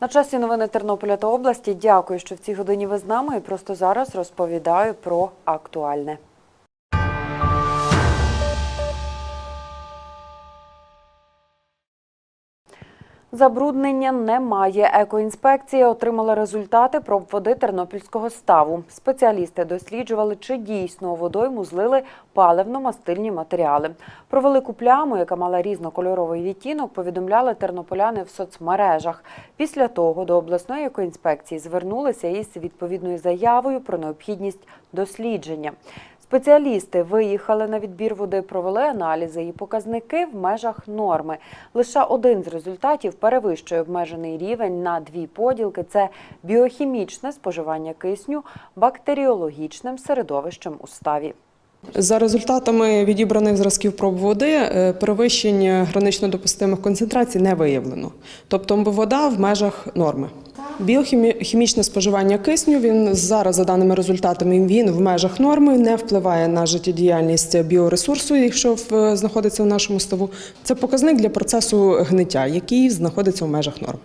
На часі новини Тернополя та області. Дякую, що в цій годині ви з нами. І просто зараз розповідаю про актуальне. Забруднення немає. Екоінспекція отримала результати проб води тернопільського ставу. Спеціалісти досліджували, чи дійсно у водойму злили паливно-мастильні матеріали. Про велику пляму, яка мала різнокольоровий відтінок, повідомляли тернополяни в соцмережах. Після того до обласної екоінспекції звернулися із відповідною заявою про необхідність дослідження. Спеціалісти виїхали на відбір води, провели аналізи і показники в межах норми. Лише один з результатів перевищує обмежений рівень на дві поділки. Це біохімічне споживання кисню бактеріологічним середовищем у ставі. За результатами відібраних зразків проб води е, перевищень гранично допустимих концентрацій не виявлено. Тобто вода в межах норми. Біохімічне споживання кисню він зараз, за даними результатами, він в межах норми не впливає на життєдіяльність біоресурсу, якщо в- знаходиться в нашому ставу. Це показник для процесу гниття, який знаходиться в межах норм.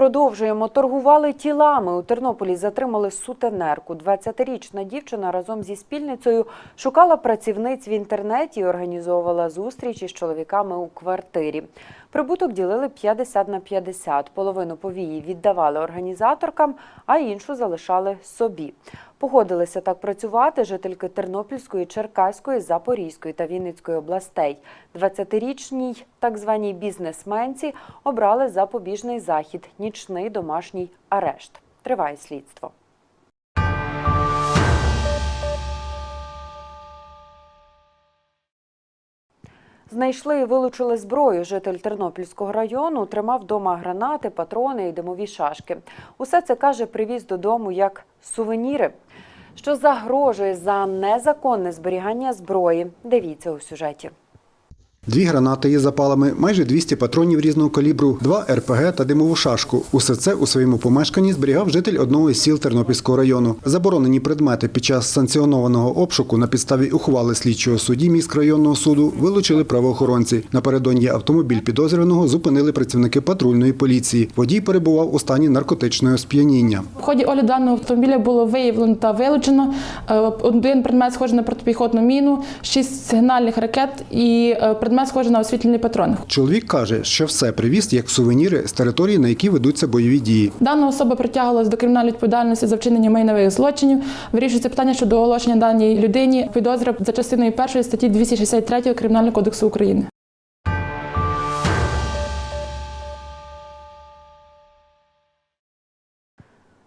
Продовжуємо. Торгували тілами. У Тернополі затримали сутенерку. 20-річна дівчина разом зі спільницею шукала працівниць в інтернеті і організовувала зустрічі з чоловіками у квартирі. Прибуток ділили 50 на 50. Половину повії віддавали організаторкам, а іншу залишали собі. Погодилися так працювати жительки Тернопільської, Черкаської, Запорізької та Вінницької областей. 20-річній так званій бізнесменці обрали запобіжний захід – нічний домашній арешт. Триває слідство. Знайшли і вилучили зброю. Житель Тернопільського району тримав вдома гранати, патрони і димові шашки. Усе це каже, привіз додому як сувеніри. Що загрожує за незаконне зберігання зброї? Дивіться у сюжеті. Дві гранати із запалами, майже 200 патронів різного калібру, два РПГ та димову шашку. Усе це у своєму помешканні зберігав житель одного із сіл Тернопільського району. Заборонені предмети під час санкціонованого обшуку на підставі ухвали слідчого судді міськрайонного суду вилучили правоохоронці. Напередодні автомобіль підозрюваного зупинили працівники патрульної поліції. Водій перебував у стані наркотичного сп'яніння. В ході огляду даного автомобіля було виявлено та вилучено е, один предмет схожий на протипіхотну міну, шість сигнальних ракет і е, предмет схожий на освітлений патрон. Чоловік каже, що все привіз як сувеніри з території, на якій ведуться бойові дії. Дана особа притягувалась до кримінальної відповідальності за вчинення майнових злочинів. Вирішується питання щодо оголошення даній людині підозри за частиною першої статті 263 Кримінального кодексу України.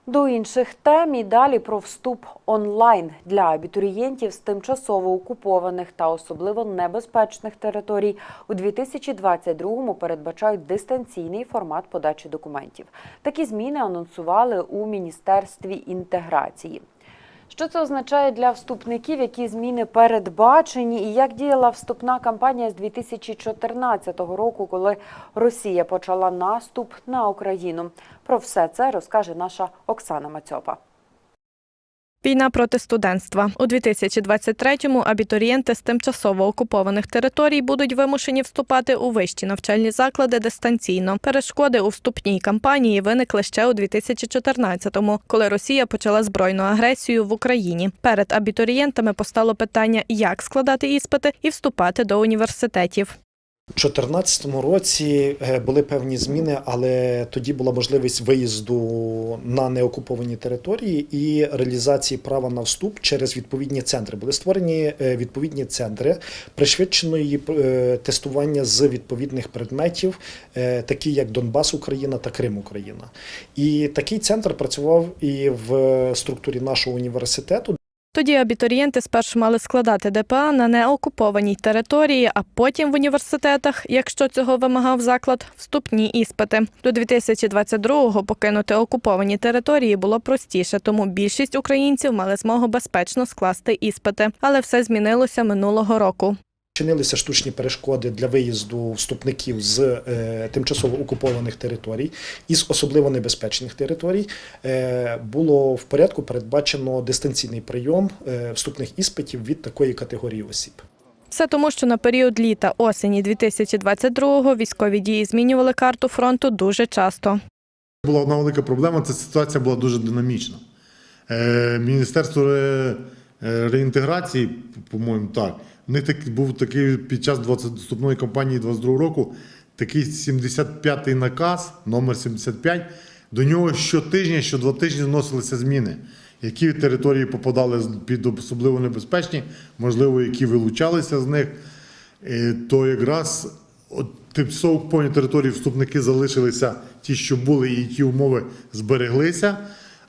До інших тем і далі про вступ онлайн для абітурієнтів з тимчасово окупованих та особливо небезпечних територій. У 2022-му передбачають дистанційний формат подачі документів. Такі зміни анонсували у Міністерстві інтеграції. Що це означає для вступників, які зміни передбачені, і як діяла вступна кампанія з 2014 року, коли Росія почала наступ на Україну? Про все це розкаже наша Оксана Мацьопа. Війна проти студентства у 2023-му абітурієнти з тимчасово окупованих територій будуть вимушені вступати у вищі навчальні заклади дистанційно. Перешкоди у вступній кампанії виникли ще у 2014-му, коли Росія почала збройну агресію в Україні. Перед абітурієнтами постало питання, як складати іспити і вступати до університетів. У 2014 році е, були певні зміни, але тоді була можливість виїзду на неокуповані території і реалізації права на вступ через відповідні центри. Були створені е, відповідні центри пришвидшеної е, тестування з відповідних предметів, такі як Донбас Україна та Крим Україна. І такий центр працював і в структурі нашого університету. Тоді абітурієнти спершу мали складати ДПА на неокупованій території, а потім в університетах, якщо цього вимагав заклад, вступні іспити. До 2022-го покинути окуповані території було простіше, тому більшість українців мали змогу безпечно скласти іспити. Але все змінилося минулого року. Чинилися штучні перешкоди для виїзду вступників з е, тимчасово окупованих територій із особливо небезпечних територій. Е, було в порядку передбачено дистанційний прийом е, вступних іспитів від такої категорії осіб. Все тому, що на період літа осені 2022-го військові дії змінювали карту фронту дуже часто. Була одна велика проблема, ця ситуація була дуже динамічна. Е, Міністерство е, реінтеграції, по-моєму, так, них так, був такий під час 20 вступної кампанії 22 року такий 75-й наказ, номер 75. До нього щотижня, що два тижні вносилися зміни, які території попадали під особливо небезпечні, можливо, які вилучалися з них. Е, то якраз тимчасово окуповані території вступники залишилися ті, що були, і ті умови збереглися,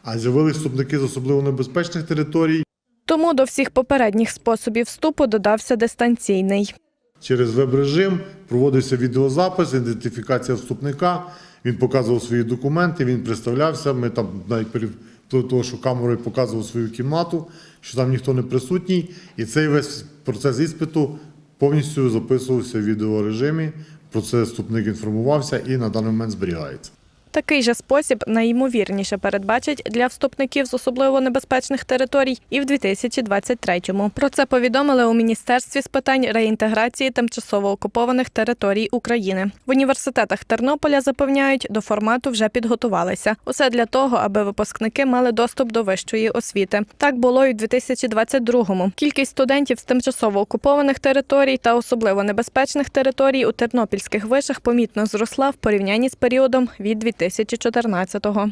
а з'явилися вступники з особливо небезпечних територій. Тому до всіх попередніх способів вступу додався дистанційний. Через веб-режим проводився відеозапис, ідентифікація вступника. Він показував свої документи, він представлявся. Ми там навіть перед того, що камерою показував свою кімнату, що там ніхто не присутній. І цей весь процес іспиту повністю записувався в відеорежимі. Про це вступник інформувався і на даний момент зберігається. Такий же спосіб найімовірніше передбачать для вступників з особливо небезпечних територій і в 2023-му. Про це повідомили у Міністерстві з питань реінтеграції тимчасово окупованих територій України. В університетах Тернополя запевняють, до формату вже підготувалися. Усе для того, аби випускники мали доступ до вищої освіти. Так було і в 2022-му. Кількість студентів з тимчасово окупованих територій та особливо небезпечних територій у тернопільських вишах помітно зросла в порівнянні з періодом від 2014-го.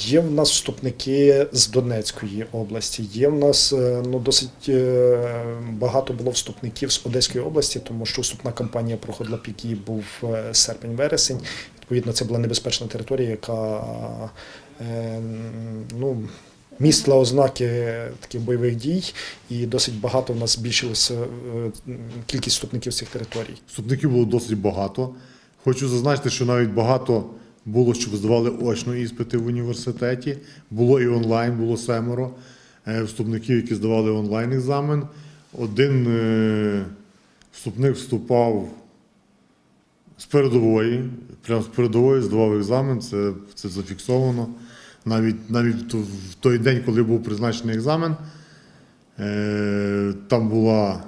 Є в нас вступники з Донецької області. Є в нас е, ну досить е, багато було вступників з Одеської області, тому що вступна кампанія проходила пік її був е, серпень-вересень. Відповідно, це була небезпечна територія, яка ну. Містила ознаки таких бойових дій, і досить багато в нас збільшилася кількість вступників з цих територій. Вступників було досить багато. Хочу зазначити, що навіть багато було, щоб здавали очно іспити в університеті. Було і онлайн, було семеро е, вступників, які здавали онлайн екзамен. Один е, вступник вступав з передової, прямо з передової здавав екзамен, це, це зафіксовано. Навіть, навіть в в той день, коли був призначений екзамен, е, там була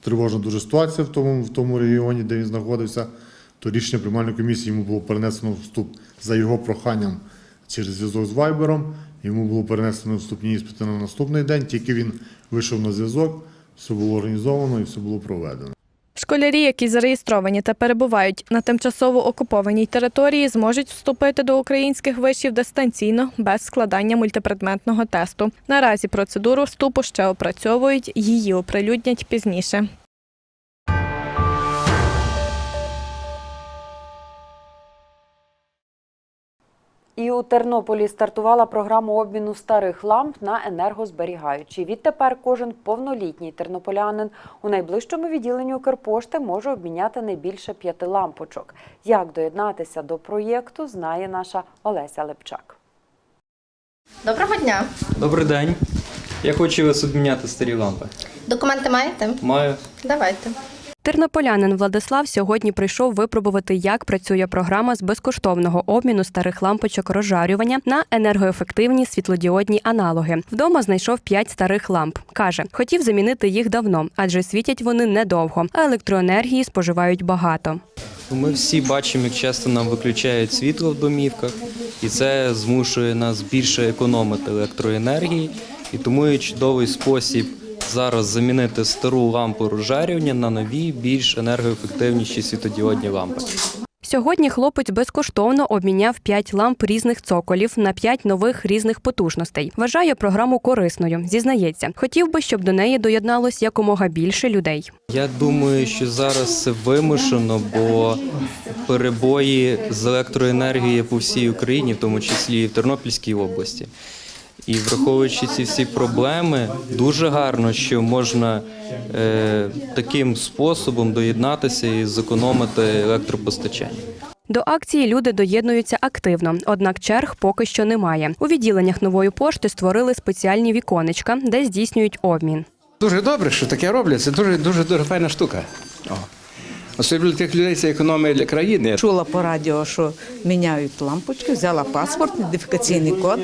тривожна дуже ситуація в тому, в тому регіоні, де він знаходився, то рішення приймальної комісії йому було перенесено вступ за його проханням через зв'язок з Вайбером. Йому було перенесено вступні іспити на наступний день, тільки він вийшов на зв'язок, все було організовано і все було проведено. Школярі, які зареєстровані та перебувають на тимчасово окупованій території, зможуть вступити до українських вишів дистанційно без складання мультипредметного тесту. Наразі процедуру вступу ще опрацьовують, її оприлюднять пізніше. І у Тернополі стартувала програма обміну старих ламп на енергозберігаючі. Відтепер кожен повнолітній тернополянин у найближчому відділенні Укрпошти може обміняти не більше п'яти лампочок. Як доєднатися до проєкту, знає наша Олеся Лепчак. Доброго дня. Добрий день. Я хочу вас обміняти старі лампи. Документи маєте? Маю. Давайте. Тернополянин Владислав сьогодні прийшов випробувати, як працює програма з безкоштовного обміну старих лампочок розжарювання на енергоефективні світлодіодні аналоги. Вдома знайшов п'ять старих ламп. каже, хотів замінити їх давно, адже світять вони недовго, а електроенергії споживають багато. Ми всі бачимо, як часто нам виключають світло в домівках, і це змушує нас більше економити електроенергії. І тому є чудовий спосіб зараз замінити стару лампу розжарювання на нові, більш енергоефективніші світодіодні лампи. Сьогодні хлопець безкоштовно обміняв 5 ламп різних цоколів на 5 нових різних потужностей. Вважає програму корисною. Зізнається, хотів би, щоб до неї доєдналось якомога більше людей. Я думаю, що зараз це вимушено, бо перебої з електроенергією по всій Україні, в тому числі і в Тернопільській області. І враховуючи ці всі проблеми, дуже гарно, що можна е, таким способом доєднатися і зекономити електропостачання. До акції люди доєднуються активно, однак черг поки що немає. У відділеннях нової пошти створили спеціальні віконечка, де здійснюють обмін. Дуже добре, що таке роблять. Це дуже дуже дуже файна штука. О. Особливо для тих людей це економія для країни. Чула по радіо, що міняють лампочки, взяла паспорт, ідентифікаційний код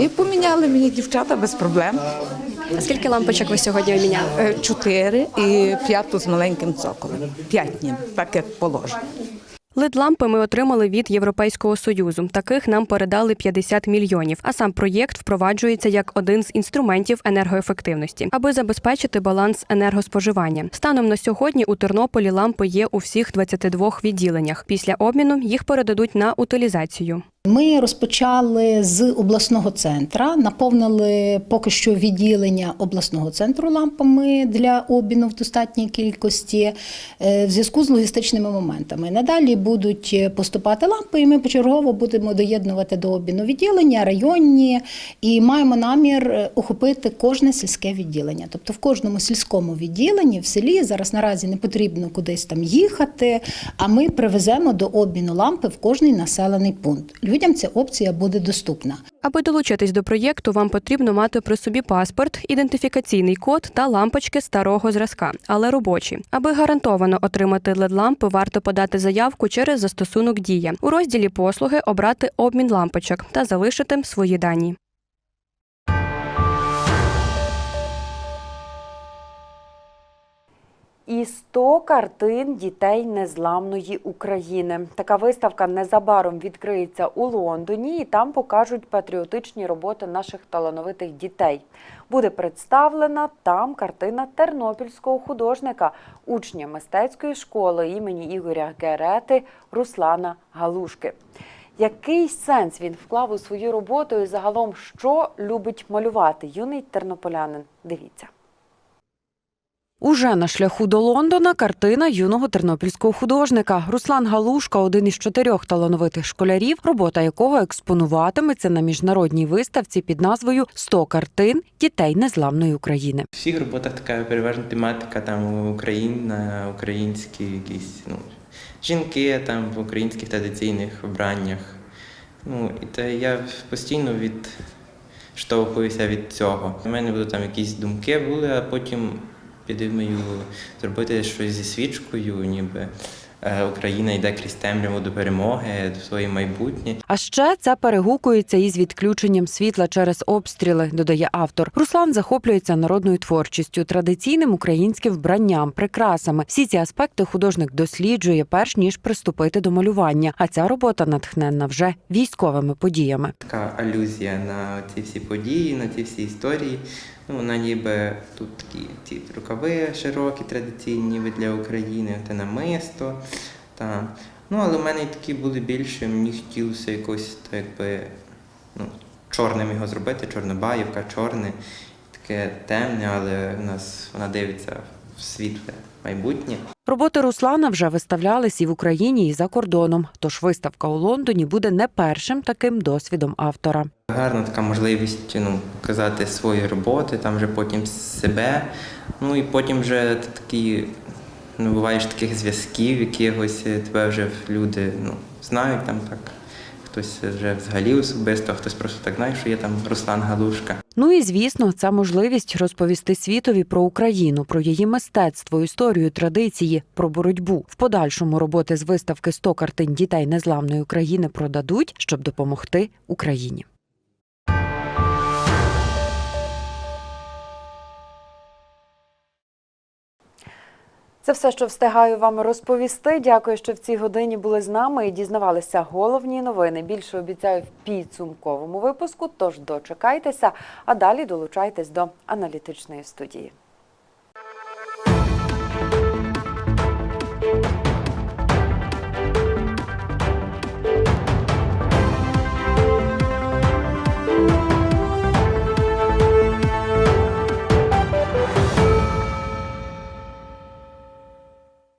і поміняли мені дівчата без проблем. А Скільки лампочок ви сьогодні обміняли? Е, Чотири і п'яту з маленьким цоколем. П'ять днів, так як положено. Лед-лампи ми отримали від Європейського союзу. Таких нам передали 50 мільйонів. А сам проєкт впроваджується як один з інструментів енергоефективності, аби забезпечити баланс енергоспоживання. Станом на сьогодні у Тернополі лампи є у всіх 22 відділеннях. Після обміну їх передадуть на утилізацію. Ми розпочали з обласного центра, наповнили поки що відділення обласного центру лампами для обміну в достатній кількості е, в зв'язку з логістичними моментами. Надалі будуть поступати лампи, і ми почергово будемо доєднувати до обміну відділення, районні, і маємо намір е, охопити кожне сільське відділення. Тобто в кожному сільському відділенні в селі зараз наразі не потрібно кудись там їхати, а ми привеземо до обміну лампи в кожний населений пункт. Людям ця опція буде доступна. Аби долучитись до проєкту, вам потрібно мати при собі паспорт, ідентифікаційний код та лампочки старого зразка, але робочі. Аби гарантовано отримати LED-лампи, варто подати заявку через застосунок Дія у розділі послуги обрати обмін лампочок та залишити свої дані. І 100 картин дітей незламної України. Така виставка незабаром відкриється у Лондоні, і там покажуть патріотичні роботи наших талановитих дітей. Буде представлена там картина тернопільського художника, учня мистецької школи імені Ігоря Герети Руслана Галушки. Який сенс він вклав у свою роботу і загалом що любить малювати юний тернополянин? Дивіться. Уже на шляху до Лондона картина юного тернопільського художника. Руслан Галушка один із чотирьох талановитих школярів, робота якого експонуватиметься на міжнародній виставці під назвою «100 картин дітей незламної України. В всіх роботах така переважна тематика там Україна, українські якісь ну, жінки там в українських традиційних вбраннях. Ну, і те я постійно відштовхуюся від цього. У мене були там якісь думки були, а потім підумаю зробити щось зі свічкою, ніби е, Україна йде крізь темряву до перемоги, до своє майбутнє. А ще це перегукується із відключенням світла через обстріли, додає автор. Руслан захоплюється народною творчістю, традиційним українським вбранням, прикрасами. Всі ці аспекти художник досліджує, перш ніж приступити до малювання. А ця робота натхненна вже військовими подіями. Така алюзія на ці всі події, на ці всі історії. Ну, вона ніби тут такі ці рукави широкі, традиційні для України, те намисто. Та. Ну, але в мене такі були більше, мені хотілося якось так якби ну, чорним його зробити, чорнобаївка, чорне, таке темне, але в нас вона дивиться в світле майбутнє. Роботи Руслана вже виставлялись і в Україні, і за кордоном. Тож виставка у Лондоні буде не першим таким досвідом автора. Гарна така можливість ну, показати свої роботи, там вже потім себе. Ну і потім вже такі набуваєш таких зв'язків, якихось е, тебе вже люди ну, знають там так. Хтось вже взагалі особисто, хтось просто так знає, що є там Руслан Галушка. Ну і звісно, це можливість розповісти світові про Україну, про її мистецтво, історію, традиції, про боротьбу. В подальшому роботи з виставки «100 картин дітей незламної України продадуть, щоб допомогти Україні. Це все, що встигаю вам розповісти. Дякую, що в цій годині були з нами і дізнавалися головні новини. Більше обіцяю в підсумковому випуску. Тож дочекайтеся, а далі долучайтесь до аналітичної студії.